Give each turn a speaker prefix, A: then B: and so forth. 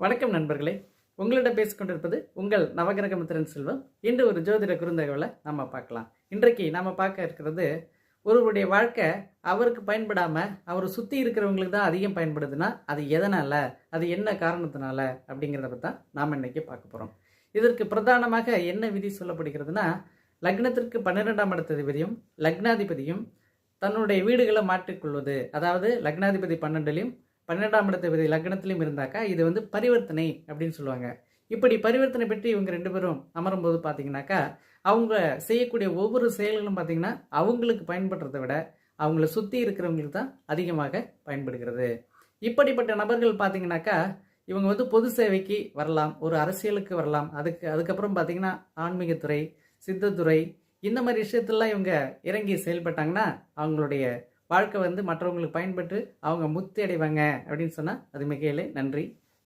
A: வணக்கம் நண்பர்களே. உங்களிடம் பேசிக்கொண்டிருப்பது உங்கள் நவகிரகமித்திரன் செல்வம். இன்று ஒரு ஜோதிட குறுந்தகவலை நம்ம பார்க்கலாம். இன்றைக்கு நாம் பார்க்க இருக்கிறது ஒருவருடைய வாழ்க்கை அவருக்கு பயன்படாமல் அவரை சுற்றி இருக்கிறவங்களுக்கு தான் அதிகம் பயன்படுதுன்னா அது எதனால் அது என்ன காரணத்தினால அப்படிங்கிறத பற்றி தான் நாம் இன்றைக்கி பார்க்க போகிறோம் இதற்கு பிரதானமாக என்ன விதி சொல்லப்படுகிறதுனா லக்னத்திற்கு பன்னிரெண்டாம் இடத்ததிபதியும் லக்னாதிபதியும் தன்னுடைய வீடுகளை மாற்றிக்கொள்வது. அதாவது லக்னாதிபதி பன்னெண்டுலையும் பன்னிரெண்டாம் இடத்ததிபதி லக்னத்திலையும் இருந்தாக்கா இது வந்து பரிவர்த்தனை அப்படின்னு சொல்லுவாங்க. இப்படி பரிவர்த்தனை பற்றி இவங்க ரெண்டு பேரும் அமரும்போது பார்த்தீங்கன்னாக்கா அவங்க செய்யக்கூடிய ஒவ்வொரு செயல்களும் பார்த்தீங்கன்னா அவங்களுக்கு பயன்படுறதை விட அவங்கள சுற்றி இருக்கிறவங்களுக்கு தான் அதிகமாக பயன்படுகிறது. இப்படிப்பட்ட நபர்கள் பார்த்தீங்கன்னாக்கா இவங்க வந்து பொது சேவைக்கு வரலாம் ஒரு அரசியலுக்கு வரலாம். அதுக்கு அதுக்கப்புறம் பார்த்தீங்கன்னா ஆன்மீகத்துறை சித்தத்துறை இந்த மாதிரி விஷயத்துலலாம் இவங்க இறங்கி செயல்பட்டாங்கன்னா அவங்களுடைய வாழ்க்கை வந்து மற்றவங்களுக்கு பயன்பட்டு அவங்க முத்தி அடைவாங்க அப்படின்னு சொன்னால் அது மிகையிலே நன்றி.